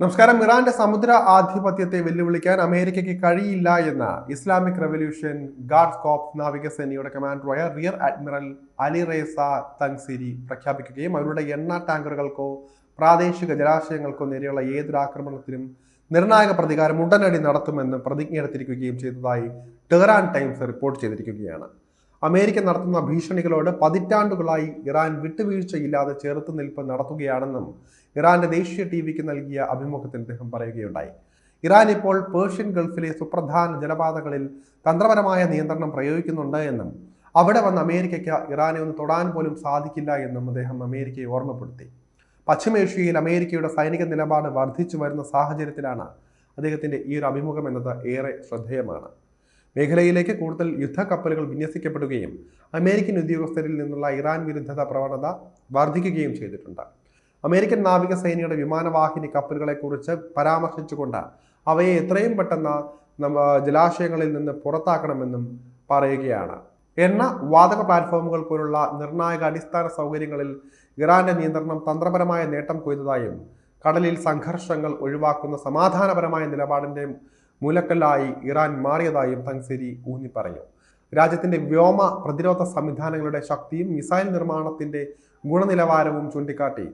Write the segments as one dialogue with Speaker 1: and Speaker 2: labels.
Speaker 1: നമസ്കാരം. ഇറാന്റെ സമുദ്ര ആധിപത്യത്തെ വെല്ലുവിളിക്കാൻ അമേരിക്കയ്ക്ക് കഴിയില്ല എന്ന് ഇസ്ലാമിക് റവല്യൂഷൻ ഗാർഡ് കോപ്സ് നാവികസേനയുടെ കമാൻഡറായ rear admiral Ali Reza Tangsiri പ്രഖ്യാപിക്കുകയും അവരുടെ എണ്ണ ടാങ്കറുകൾക്കോ പ്രാദേശിക ജലാശയങ്ങൾക്കോ നേരെയുള്ള ഏതൊരു ആക്രമണത്തിനും നിർണായക പ്രതികാരം ഉടനടി നടത്തുമെന്ന് പ്രതിജ്ഞയെടുത്തിരിക്കുകയും ചെയ്തതായി ടെഹ്റാൻ ടൈംസ് റിപ്പോർട്ട് ചെയ്തിരിക്കുകയാണ്. അമേരിക്ക നടത്തുന്ന ഭീഷണികളോട് പതിറ്റാണ്ടുകളായി ഇറാൻ വിട്ടുവീഴ്ചയില്ലാതെ ചെറുത്തു നിൽപ്പ് നടത്തുകയാണെന്നും ഇറാന്റെ ദേശീയ ടി വിക്ക് നൽകിയ അഭിമുഖത്തിൽ അദ്ദേഹം പറയുകയുണ്ടായി. ഇറാൻ ഇപ്പോൾ പേർഷ്യൻ ഗൾഫിലെ സുപ്രധാന ജലപാതകളിൽ തന്ത്രപരമായ നിയന്ത്രണം പ്രയോഗിക്കുന്നുണ്ട് എന്നും അവിടെ വന്ന് അമേരിക്കയ്ക്ക് ഇറാനെ ഒന്ന് തൊടാൻ പോലും സാധിക്കില്ല എന്നും അദ്ദേഹം അമേരിക്കയെ ഓർമ്മപ്പെടുത്തി. പശ്ചിമേഷ്യയിൽ അമേരിക്കയുടെ സൈനിക നിലപാട് വർദ്ധിച്ചു വരുന്ന സാഹചര്യത്തിലാണ് അദ്ദേഹത്തിന്റെ ഈ ഒരു അഭിമുഖം എന്നത് ഏറെ ശ്രദ്ധേയമാണ്. മേഖലയിലേക്ക് കൂടുതൽ യുദ്ധക്കപ്പലുകൾ വിന്യസിക്കപ്പെടുകയും അമേരിക്കൻ ഉദ്യോഗസ്ഥരിൽ നിന്നുള്ള ഇറാൻ വിരുദ്ധത പ്രവണത വർദ്ധിക്കുകയും ചെയ്തിട്ടുണ്ട്. അമേരിക്കൻ നാവിക നാവികസേനയുടെ വിമാനവാഹിനി കപ്പലുകളെക്കുറിച്ച് പരാമർശിച്ചുകൊണ്ട് അവയെ എത്രയും പെട്ടെന്ന് നമ്മ ജലാശയങ്ങളിൽ നിന്ന് പുറത്താക്കണമെന്നും പറയുകയാണ്. എണ്ണ വാതക പ്ലാറ്റ്ഫോമുകൾ പോലുള്ള നിർണായക അടിസ്ഥാന സൗകര്യങ്ങളിൽ ഇറാന്റെ നിയന്ത്രണം തന്ത്രപരമായ നേട്ടം കൊയ്തതായും കടലിൽ സംഘർഷങ്ങൾ ഒഴിവാക്കുന്ന സമാധാനപരമായ നിലപാടിന്റെ മൂലക്കല്ലായി ഇറാൻ മാറിയതായും തങ്സരി ഊന്നി പറഞ്ഞു രാജ്യത്തിന്റെ വ്യോമ പ്രതിരോധ സംവിധാനങ്ങളുടെ ശക്തിയും മിസൈൽ നിർമ്മാണത്തിന്റെ ഗുണനിലവാരവും ചൂണ്ടിക്കാട്ടി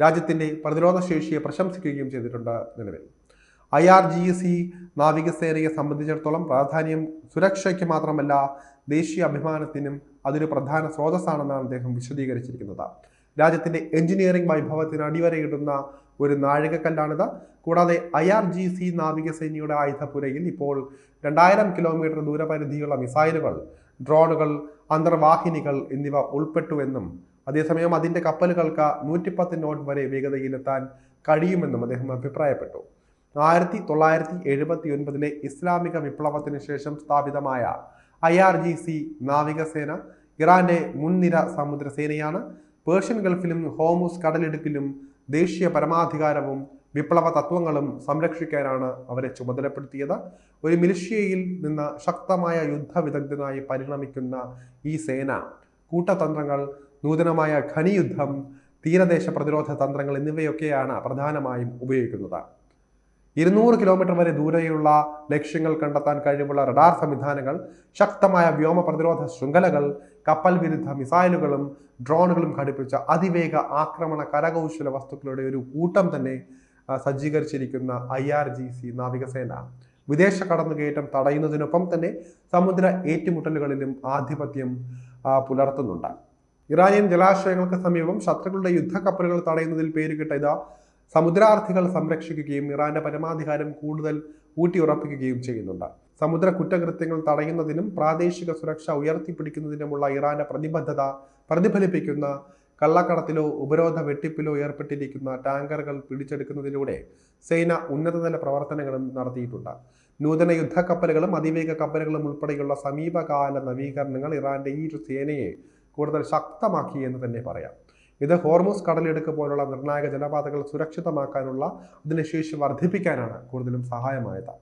Speaker 1: രാജ്യത്തിന്റെ പ്രതിരോധ ശേഷിയെ പ്രശംസിക്കുകയും ചെയ്തിട്ടുണ്ട് നിലവിൽ. ഐ ആർ ജി സി നാവികസേനയെ സംബന്ധിച്ചിടത്തോളം പ്രാധാന്യം സുരക്ഷയ്ക്ക് മാത്രമല്ല ദേശീയ അഭിമാനത്തിനും അതൊരു പ്രധാന സ്രോതസ്സാണെന്നാണ് അദ്ദേഹം വിശദീകരിച്ചിരിക്കുന്നത്. രാജ്യത്തിന്റെ എഞ്ചിനീയറിംഗ് വൈഭവത്തിന് അടിവരയിടുന്ന ഒരു നാഴികക്കല്ലാണിത്. കൂടാതെ ഐ ആർ ജി സി നാവികസേനയുടെ ആയുധപ്പുരയിൽ ഇപ്പോൾ രണ്ടായിരം കിലോമീറ്റർ ദൂരപരിധിയുള്ള മിസൈലുകൾ ഡ്രോണുകൾ അന്തർവാഹിനികൾ എന്നിവ ഉൾപ്പെട്ടുവെന്നും അതേസമയം അതിന്റെ കപ്പലുകൾക്ക് നൂറ്റിപ്പത്ത് നോട്ട് വരെ വേഗതയിലെത്താൻ കഴിയുമെന്നും അദ്ദേഹം അഭിപ്രായപ്പെട്ടു. ആയിരത്തി തൊള്ളായിരത്തി എഴുപത്തി ഒൻപതിലെ ഇസ്ലാമിക വിപ്ലവത്തിന് ശേഷം സ്ഥാപിതമായ ഐ ആർ ജി സി നാവികസേന ഇറാന്റെ മുൻനിര സമുദ്രസേനയാണ്. പേർഷ്യൻ ഗൾഫിലും ഹോമുസ് കടലിടുക്കിലും ദേശീയ പരമാധികാരവും വിപ്ലവ തത്വങ്ങളും സംരക്ഷിക്കാനാണ് അവരെ ചുമതലപ്പെടുത്തിയത്. ഒരു മിലിഷ്യയിൽ നിന്ന് ശക്തമായ യുദ്ധ വിദഗ്ധനായി പരിണമിക്കുന്ന ഈ സേന കൂട്ടതന്ത്രങ്ങൾ നൂതനമായ ഖനിയുദ്ധം തീരദേശ പ്രതിരോധ തന്ത്രങ്ങൾ എന്നിവയൊക്കെയാണ് പ്രധാനമായും ഉപയോഗിക്കുന്നത്. ഇരുന്നൂറ് കിലോമീറ്റർ വരെ ദൂരെയുള്ള ലക്ഷ്യങ്ങൾ കണ്ടെത്താൻ കഴിവുള്ള റഡാർ സംവിധാനങ്ങൾ ശക്തമായ വ്യോമ പ്രതിരോധ ശൃംഖലകൾ കപ്പൽ വിരുദ്ധ മിസൈലുകളും ഡ്രോണുകളും ഘടിപ്പിച്ച അതിവേഗ ആക്രമണ കരകൗശല വസ്തുക്കളുടെ ഒരു കൂട്ടം തന്നെ സജ്ജീകരിച്ചിരിക്കുന്ന ഐ ആർ ജി സി നാവികസേന. വിദേശ കടന്നുകയറ്റം തടയുന്നതിനൊപ്പം തന്നെ സമുദ്ര ഏറ്റുമുട്ടലുകളിലും ആധിപത്യം പുലർത്തുന്നുണ്ട്. ഇറാനിയൻ ജലാശയങ്ങൾക്ക് സമീപം ശത്രുക്കളുടെ യുദ്ധക്കപ്പലുകൾ തടയുന്നതിൽ പേരുകിട്ട ഇതാ സമുദ്രാർത്ഥികൾ സംരക്ഷിക്കുകയും ഇറാന്റെ പരമാധികാരം കൂടുതൽ ഊട്ടിയുറപ്പിക്കുകയും ചെയ്യുന്നുണ്ട്. സമുദ്ര കുറ്റകൃത്യങ്ങൾ തടയുന്നതിനും പ്രാദേശിക സുരക്ഷ ഉയർത്തിപ്പിടിക്കുന്നതിനുമുള്ള ഇറാന്റെ പ്രതിബദ്ധത പ്രതിഫലിപ്പിക്കുന്ന കള്ളക്കടത്തിലോ ഉപരോധ വെട്ടിപ്പിലോ ഏർപ്പെട്ടിരിക്കുന്ന ടാങ്കറുകൾ പിടിച്ചെടുക്കുന്നതിലൂടെ സേന ഉന്നതതല പ്രവർത്തനങ്ങളും നടത്തിയിട്ടുണ്ട്. നൂതന യുദ്ധക്കപ്പലുകളും അതിവേഗ കപ്പലുകളും ഉൾപ്പെടെയുള്ള സമീപകാല നവീകരണങ്ങൾ ഇറാന്റെ ഈ സേനയെ കൂടുതൽ ശക്തമാക്കി എന്ന് തന്നെ പറയാം. ഇത് ഹോർമോസ് കടലിടുക്ക് പോലുള്ള നിർണായക ജലപാതകൾ സുരക്ഷിതമാക്കാനുള്ള അതിന്റെ ശേഷി വർദ്ധിപ്പിക്കാനാണ് കൂടുതലും സഹായമായത്.